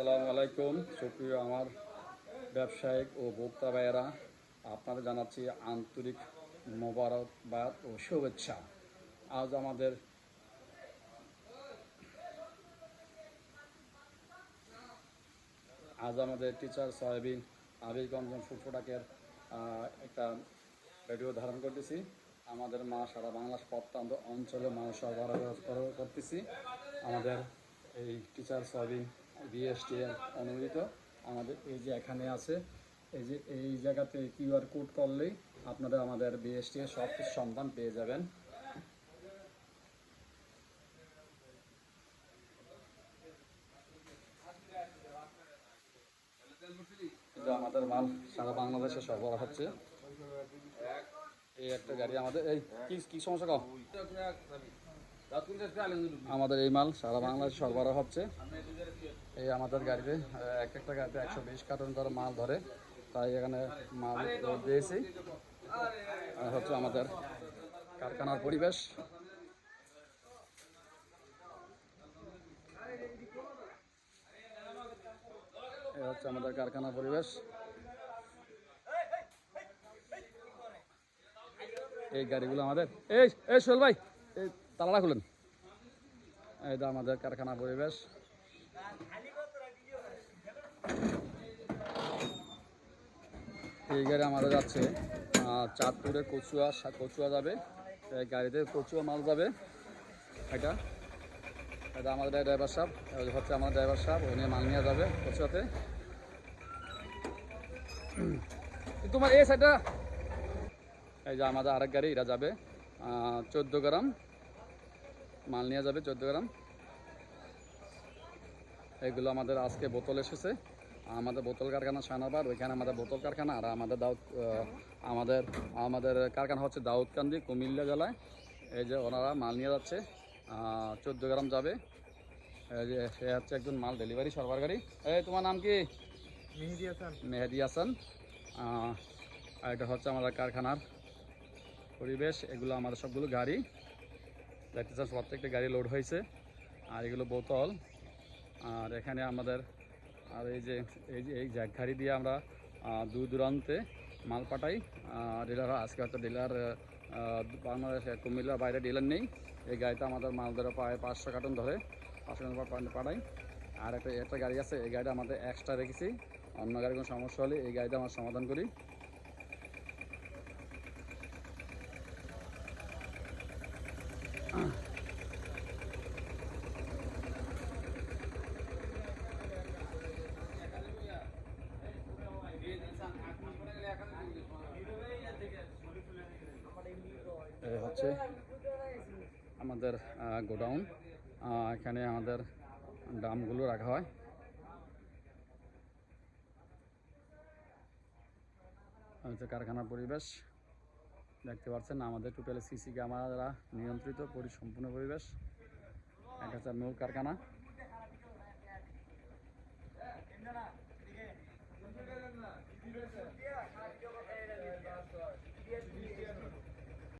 আসসালামু আলাইকুম। সুপ্রিয় আমার ব্যবসায়িক ও ভোক্তা ভাইয়েরা, আপনাদের জানাচ্ছি আন্তরিক মোবারকবাদ ও শুভেচ্ছা। আজ আমাদের আজ আমাদের টিচার সয়াবিন ফুড প্রোডাক্টের একটা ভিডিও ধারণ করতেছি। আমাদের মা সারা বাংলার প্রত্যন্ত অঞ্চলে মানুষ সরবরাহ করতেছি। আমাদের এই টিচার সয়াবিন বিএসটি এর অনুমোদিত। আমাদের এই যে এখানে আছে, এই যে এই জায়গাতে কিউআর কোড করলেই আপনারা আমাদের বিএসটি সব সন্ধান পেয়ে যাবেন। আমাদের মাল সারা বাংলাদেশে সরবরাহ হচ্ছে। এই একটা গাড়ি আমাদের, এই কি কি সমস্যা কও? আমাদের এই মাল সারা বাংলাদেশে সরবরাহ হচ্ছে। এই আমাদের গাড়িতে এক একটা গাড়িতে একশো বিশ কার্টন ধরে মাল ধরে। তাই এখানে মাল দিয়েছি। হচ্ছে আমাদের কারখানার পরিবেশ। হচ্ছে আমাদের কারখানা পরিবেশ। এই গাড়িগুলো আমাদের। এই এই সোহেল ভাই, এই তালাটা খুলেন। তো আমাদের কারখানা পরিবেশ। এই গাড়ি আমাদের যাচ্ছে। চাঁদপুরে কচুয়া কচুয়া যাবে। গাড়িতে কচুয়া মাল যাবে। এটা এটা আমাদের ড্রাইভার সাহেব। হচ্ছে আমার ড্রাইভার সাহেব, উনি মাল নিয়ে যাবে কচুয়াতে। তোমার এই সাইডটা এই যে আমাদের আরেক গাড়ি এরা যাবে। চোদ্দ গ্রাম। মাল নিয়ে যাবে চোদ্দ গ্রাম। এগুলো আমাদের আজকে বোতল এসেছে। আমাদের বোতল কারখানা সানাবার ওইখানে আমাদের বোতল কারখানা আর আমাদের দাউদ আমাদের আমাদের কারখানা হচ্ছে দাউদকান্দি কুমিল্লা জেলায়। এই যে ওনারা মাল নিয়ে যাচ্ছে চোদ্দ গ্রাম যাবে। এই যে সে হচ্ছে একজন মাল ডেলিভারি সরবরাহকারী এই তোমার নাম কি? মেহেদি হাসান। মেহেদি হাসান। আর এটা হচ্ছে আমাদের কারখানার পরিবেশ। এগুলো আমাদের সবগুলো গাড়ি। দেখতে দেখতেছেন প্রত্যেকটা গাড়ি লোড হয়েছে। আর এগুলো বোতল। আর এখানে আমাদের, আর এই যে এই যে, এই গাড়ি দিয়ে আমরা দূর দূরান্তে মাল পাঠাই। ডিলার আজকে হয়তো ডিলার বাংলাদেশে, কুমিল্লার বাইরে ডিলার নেই। এই গাড়িতে আমাদের মাল ধরে প্রায় পাঁচশো কার্টন ধরে, পাঁচশো কার্টন পাঠাই। আর একটা একটা গাড়ি আছে, এই গাড়িটা আমাদের এক্সট্রা রেখেছি। অন্য গাড়ির কোনো সমস্যা হলে এই গাড়িটা আমরা সমাধান করি। হচ্ছে আমাদের গোডাউন। এখানে আমাদের দামগুলো রাখা হয়। হচ্ছে কারখানার পরিবেশ। দেখতে পাচ্ছেন আমাদের টোটালি সিসি ক্যামেরা দ্বারা নিয়ন্ত্রিত পরিসম্পূর্ণ পরিবেশ। এক হচ্ছে মূল কারখানা।